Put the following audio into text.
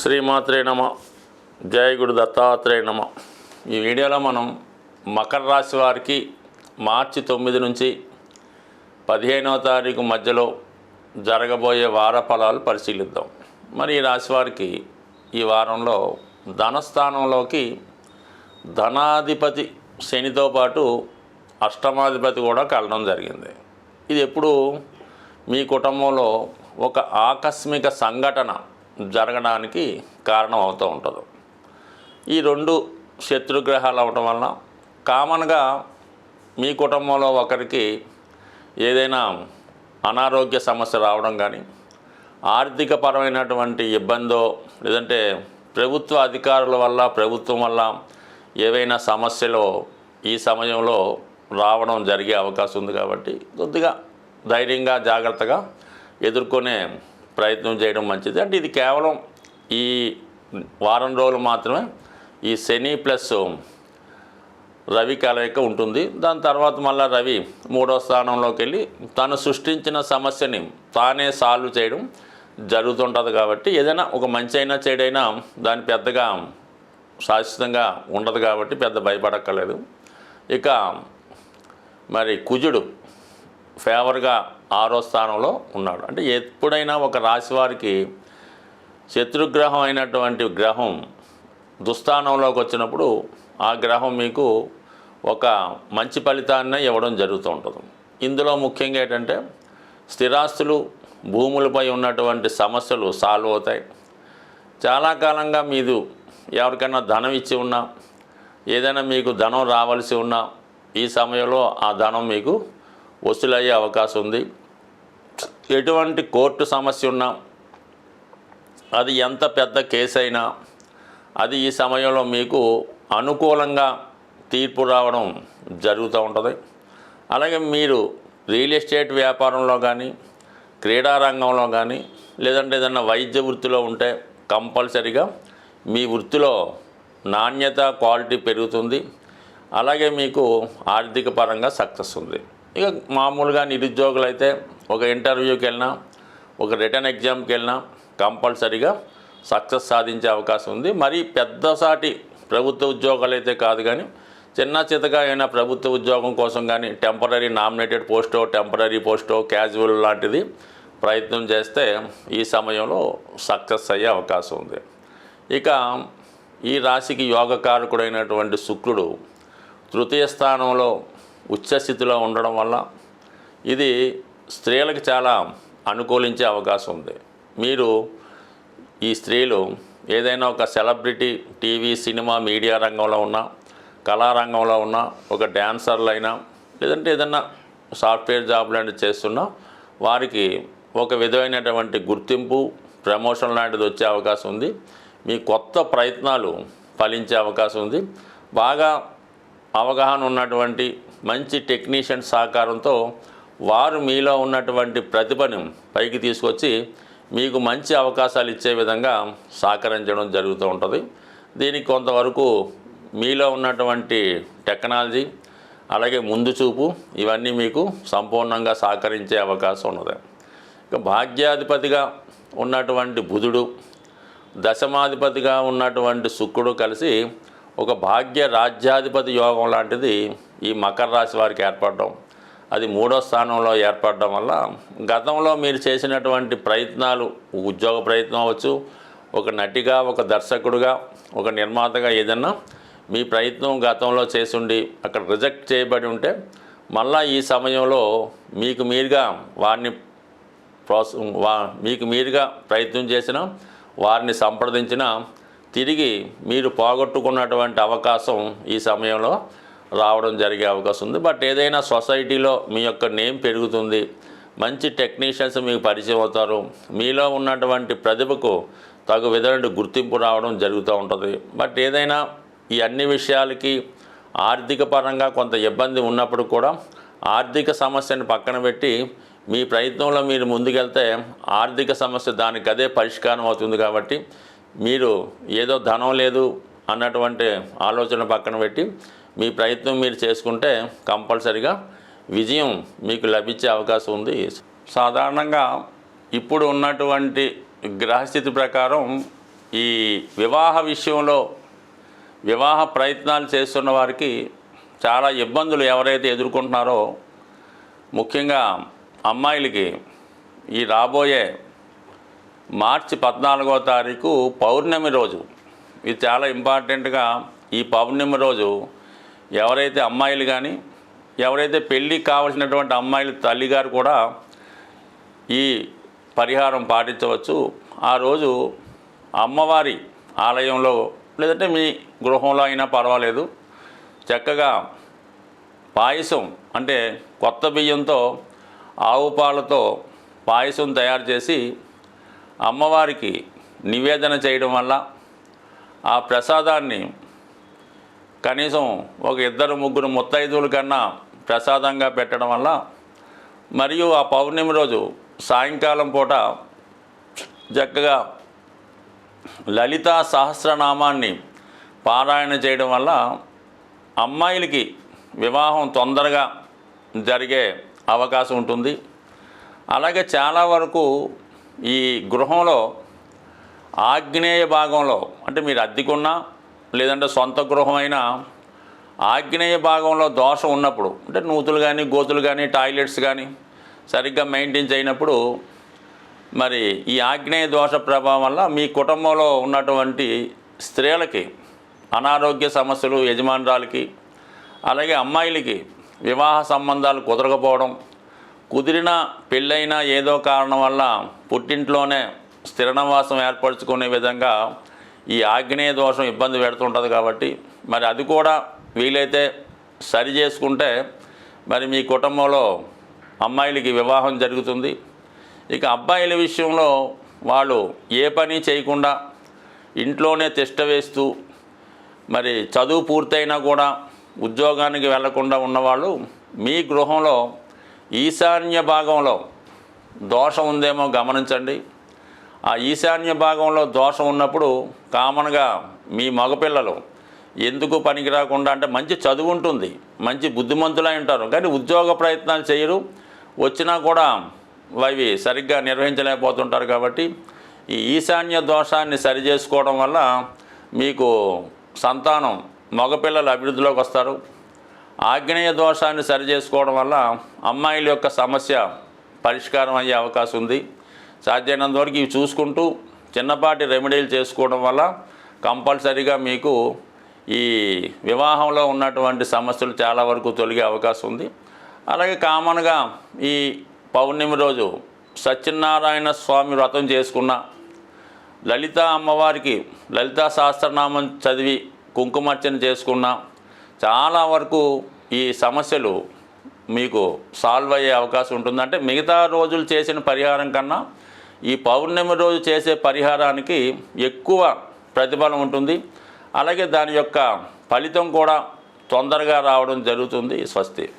శ్రీమాత్రే నమ. జయ గురు దత్తాత్రేయ నమ. ఈ వీడియోలో మనం మకర రాశి వారికి మార్చి తొమ్మిది నుంచి పదిహేనవ తారీఖు మధ్యలో జరగబోయే వార ఫలాలు పరిశీలిద్దాం. మరి ఈ రాశి వారికి ఈ వారంలో ధనస్థానంలోకి ధనాధిపతి శనితో పాటు అష్టమాధిపతి కూడా కలడం జరిగింది. ఇది ఎప్పుడు మీ కుటుంబంలో ఒక ఆకస్మిక సంఘటన జరగడానికి కారణం అవుతూ ఉంటుంది. ఈ రెండు శత్రుగ్రహాలు అవటం వలన కామన్గా మీ కుటుంబంలో ఒకరికి ఏదైనా అనారోగ్య సమస్య రావడం కానీ ఆర్థిక పరమైనటువంటి ఇబ్బందో లేదంటే ప్రభుత్వ అధికారుల వల్ల ప్రభుత్వం వల్ల ఏవైనా సమస్యలు ఈ సమయంలో రావడం జరిగే అవకాశం ఉంది కాబట్టి కొద్దిగా ధైర్యంగా జాగ్రత్తగా ఎదుర్కొనే ప్రయత్నం చేయడం మంచిది. అంటే ఇది కేవలం ఈ వారం రోజులు మాత్రమే ఈ శని ప్లస్ రవి కలయిక ఉంటుంది. దాని తర్వాత మళ్ళీ రవి మూడో స్థానంలోకి వెళ్ళి తను సృష్టించిన సమస్యని తానే సాల్వ్ చేయడం జరుగుతుంటుంది కాబట్టి ఏదైనా ఒక మంచి అయినా చెడైనా దాని పెద్దగా శాశ్వతంగా ఉండదు కాబట్టి పెద్ద భయపడక్కర్లేదు. ఇక మరి కుజుడు ఫేవర్గా ఆరో స్థానంలో ఉన్నాడు. అంటే ఎప్పుడైనా ఒక రాశి వారికి శత్రుగ్రహం అయినటువంటి గ్రహం దుస్థానంలోకి వచ్చినప్పుడు ఆ గ్రహం మీకు ఒక మంచి ఫలితాన్ని ఇవ్వడం జరుగుతూ ఉంటుంది. ఇందులో ముఖ్యంగా ఏంటంటే స్థిరాస్తులు భూములపై ఉన్నటువంటి సమస్యలు సాల్వ్ అవుతాయి. చాలా కాలంగా మీరు ఎవరికైనా ధనం ఇచ్చి ఉన్నా ఏదైనా మీకు ధనం రావాల్సి ఉన్నా ఈ సమయంలో ఆ ధనం మీకు వసూలయ్యే అవకాశం ఉంది. ఎటువంటి కోర్టు సమస్య ఉన్నా అది ఎంత పెద్ద కేసు అయినా అది ఈ సమయంలో మీకు అనుకూలంగా తీర్పు రావడం జరుగుతూ ఉంటుంది. అలాగే మీరు రియల్ ఎస్టేట్ వ్యాపారంలో కానీ క్రీడా రంగంలో కానీ లేదంటే ఏదన్నా వైద్య వృత్తిలో ఉంటే కంపల్సరిగా మీ వృత్తిలో నాణ్యత క్వాలిటీ పెరుగుతుంది. అలాగే మీకు ఆర్థిక పరంగా సక్సెస్ ఉంది. ఇక మామూలుగా నిరుద్యోగులు అయితే ఒక ఇంటర్వ్యూకి వెళ్ళినా ఒక రిటర్న్ ఎగ్జామ్కి వెళ్ళినా కంపల్సరీగా సక్సెస్ సాధించే అవకాశం ఉంది. మరీ పెద్దసాటి ప్రభుత్వ ఉద్యోగాలు అయితే కాదు కానీ చిన్న చితగా అయినా ప్రభుత్వ ఉద్యోగం కోసం కానీ టెంపరీ నామినేటెడ్ పోస్టో టెంపరీ పోస్టో క్యాజువల్ లాంటిది ప్రయత్నం చేస్తే ఈ సమయంలో సక్సెస్ అయ్యే అవకాశం ఉంది. ఇక ఈ రాశికి యోగకారకుడైనటువంటి శుక్రుడు తృతీయ స్థానంలో ఉచ్చస్థితిలో ఉండడం వల్ల ఇది స్త్రీలకు చాలా అనుకూలించే అవకాశం ఉంది. మీరు ఈ స్త్రీలు ఏదైనా ఒక సెలబ్రిటీ టీవీ సినిమా మీడియా రంగంలో ఉన్నా కళారంగంలో ఉన్న ఒక డ్యాన్సర్లు అయినా లేదంటే ఏదన్నా సాఫ్ట్వేర్ జాబ్ లాంటివి చేస్తున్నా వారికి ఒక విధమైనటువంటి గుర్తింపు ప్రమోషన్ లాంటిది వచ్చే అవకాశం ఉంది. మీ కొత్త ప్రయత్నాలు ఫలించే అవకాశం ఉంది. బాగా అవగాహన ఉన్నటువంటి మంచి టెక్నీషియన్ సహకారంతో వారు మీలో ఉన్నటువంటి ప్రతిభను పైకి తీసుకొచ్చి మీకు మంచి అవకాశాలు ఇచ్చే విధంగా సహకరించడం జరుగుతూ ఉంటుంది. దీనికి కొంతవరకు మీలో ఉన్నటువంటి టెక్నాలజీ అలాగే ముందు చూపు ఇవన్నీ మీకు సంపూర్ణంగా సహకరించే అవకాశం ఉన్నది. ఇక భాగ్యాధిపతిగా ఉన్నటువంటి బుధుడు దశమాధిపతిగా ఉన్నటువంటి శుక్రుడు కలిసి ఒక భాగ్య రాజ్యాధిపతి యోగం లాంటిది ఈ మకర రాశి వారికి ఏర్పడడం. అది మూడో స్థానంలో ఏర్పడడం వల్ల గతంలో మీరు చేసినటువంటి ప్రయత్నాలు ఉద్యోగ ప్రయత్నం అవ్వచ్చు ఒక నటిగా ఒక దర్శకుడుగా ఒక నిర్మాతగా ఏదన్నా మీ ప్రయత్నం గతంలో చేసుండి అక్కడ రిజెక్ట్ చేయబడి ఉంటే మళ్ళా ఈ సమయంలో మీకు మీరుగా వారిని ప్రోత్స వా మీకు మీరుగా ప్రయత్నం చేసిన వారిని సంప్రదించిన తిరిగి మీరు పోగొట్టుకున్నటువంటి అవకాశం ఈ సమయంలో రావడం జరిగే అవకాశం ఉంది. బట్ ఏదైనా సొసైటీలో మీ యొక్క నేమ్ పెరుగుతుంది. మంచి టెక్నీషియన్స్ మీకు పరిచయం అవుతారు. మీలో ఉన్నటువంటి ప్రతిభకు తగు విధమైన గుర్తింపు రావడం జరుగుతూ ఉంటుంది. బట్ ఏదైనా ఈ అన్ని విషయాలకి ఆర్థిక పరంగా కొంత ఇబ్బంది ఉన్నప్పుడు కూడా ఆర్థిక సమస్యను పక్కన పెట్టి మీ ప్రయత్నంలో మీరు ముందుకెళ్తే ఆర్థిక సమస్య దానికి అదే పరిష్కారం అవుతుంది కాబట్టి మీరు ఏదో ధనం లేదు అన్నటువంటి ఆలోచన పక్కన పెట్టి మీ ప్రయత్నం మీరు చేసుకుంటే కంపల్సరిగా విజయం మీకు లభించే అవకాశం ఉంది. సాధారణంగా ఇప్పుడు ఉన్నటువంటి గ్రహస్థితి ప్రకారం ఈ వివాహ విషయంలో వివాహ ప్రయత్నాలు చేస్తున్న వారికి చాలా ఇబ్బందులు ఎవరైతే ఎదుర్కొంటున్నారో ముఖ్యంగా అమ్మాయిలకి ఈ రాబోయే మార్చి పద్నాలుగో తారీఖు పౌర్ణమి రోజు. ఇది చాలా ఇంపార్టెంట్గా ఈ పౌర్ణమి రోజు ఎవరైతే అమ్మాయిలు కానీ ఎవరైతే పెళ్ళికి కావలసినటువంటి అమ్మాయిల తల్లిగారు కూడా ఈ పరిహారం పాటించవచ్చు. ఆ రోజు అమ్మవారి ఆలయంలో లేదంటే మీ గృహంలో అయినా పర్వాలేదు. చక్కగా పాయసం అంటే కొత్త బియ్యంతో ఆవు పాలతో పాయసం తయారు చేసి అమ్మవారికి నివేదన చేయడం వల్ల ఆ ప్రసాదాన్ని కనీసం ఒక ఇద్దరు ముగ్గురు ముత్తైదువుల కన్నా ప్రసాదంగా పెట్టడం వల్ల మరియు ఆ పౌర్ణమి రోజు సాయంకాలం పూట చక్కగా లలితా సహస్రనామాన్ని పారాయణ చేయడం వల్ల అమ్మాయిలకి వివాహం తొందరగా జరిగే అవకాశం ఉంటుంది. అలాగే చాలా వరకు ఈ గృహంలో ఆగ్నేయ భాగంలో అంటే మీరు అద్దెకున్నా లేదంటే సొంత గృహమైనా ఆగ్నేయ భాగంలో దోషం ఉన్నప్పుడు అంటే నూతులు కానీ గోతులు కానీ టాయిలెట్స్ కానీ సరిగ్గా మెయింటైన్ చేయనప్పుడు మరి ఈ ఆగ్నేయ దోష ప్రభావం వల్ల మీ కుటుంబంలో ఉన్నటువంటి స్త్రీలకి అనారోగ్య సమస్యలు యజమానురాలకి అలాగే అమ్మాయిలకి వివాహ సంబంధాలు కుదరకపోవడం కుదిరిన పెళ్ళైనా ఏదో కారణం వల్ల పుట్టింట్లోనే స్థిరనివాసం ఏర్పరచుకునే విధంగా ఈ ఆగ్నేయ దోషం ఇబ్బంది పెడుతుంటుంది కాబట్టి మరి అది కూడా వీలైతే సరి చేసుకుంటే మరి మీ కుటుంబంలో అమ్మాయిలకి వివాహం జరుగుతుంది. ఇక అబ్బాయిల విషయంలో వాళ్ళు ఏ పని చేయకుండా ఇంట్లోనే తిష్ట వేస్తూ మరి చదువు పూర్తయినా కూడా ఉద్యోగానికి వెళ్ళకుండా ఉన్నవాళ్ళు మీ గృహంలో ఈశాన్య భాగంలో దోషం ఉందేమో గమనించండి. ఆ ఈశాన్య భాగంలో దోషం ఉన్నప్పుడు కామన్గా మీ మగపిల్లలు ఎందుకు పనికి రాకుండా అంటే మంచి చదువు ఉంటుంది మంచి బుద్ధిమంతులై ఉంటారు. కానీ ఉద్యోగ ప్రయత్నాలు చేయరు వచ్చినా కూడా అవి సరిగ్గా నిర్వహించలేకపోతుంటారు కాబట్టి ఈ ఈశాన్య దోషాన్ని సరి చేసుకోవడం వల్ల మీకు సంతానం మగపిల్లలు అభివృద్ధిలోకి వస్తారు. ఆగ్నేయ దోషాన్ని సరి చేసుకోవడం వల్ల అమ్మాయిల యొక్క సమస్య పరిష్కారం అయ్యే అవకాశం ఉంది. సాధ్యమైనంత వరకు ఇవి చూసుకుంటూ చిన్నపాటి రెమెడీలు చేసుకోవడం వల్ల కంపల్సరీగా మీకు ఈ వివాహంలో ఉన్నటువంటి సమస్యలు చాలా వరకు తొలగే అవకాశం ఉంది. అలాగే కామన్గా ఈ పౌర్ణమి రోజు సత్యనారాయణ స్వామి వ్రతం చేసుకున్న లలిత అమ్మవారికి లలితా సహస్రనామం చదివి కుంకుమార్చన చేసుకున్న చాలా వరకు ఈ సమస్యలు మీకు సాల్వ్ అయ్యే అవకాశం ఉంటుంది. అంటే మిగతా రోజులు చేసిన పరిహారం కన్నా ఈ పౌర్ణమి రోజు చేసే పరిహారానికి ఎక్కువ ప్రతిఫలం ఉంటుంది. అలాగే దాని యొక్క ఫలితం కూడా తొందరగా రావడం జరుగుతుంది. స్వస్తి.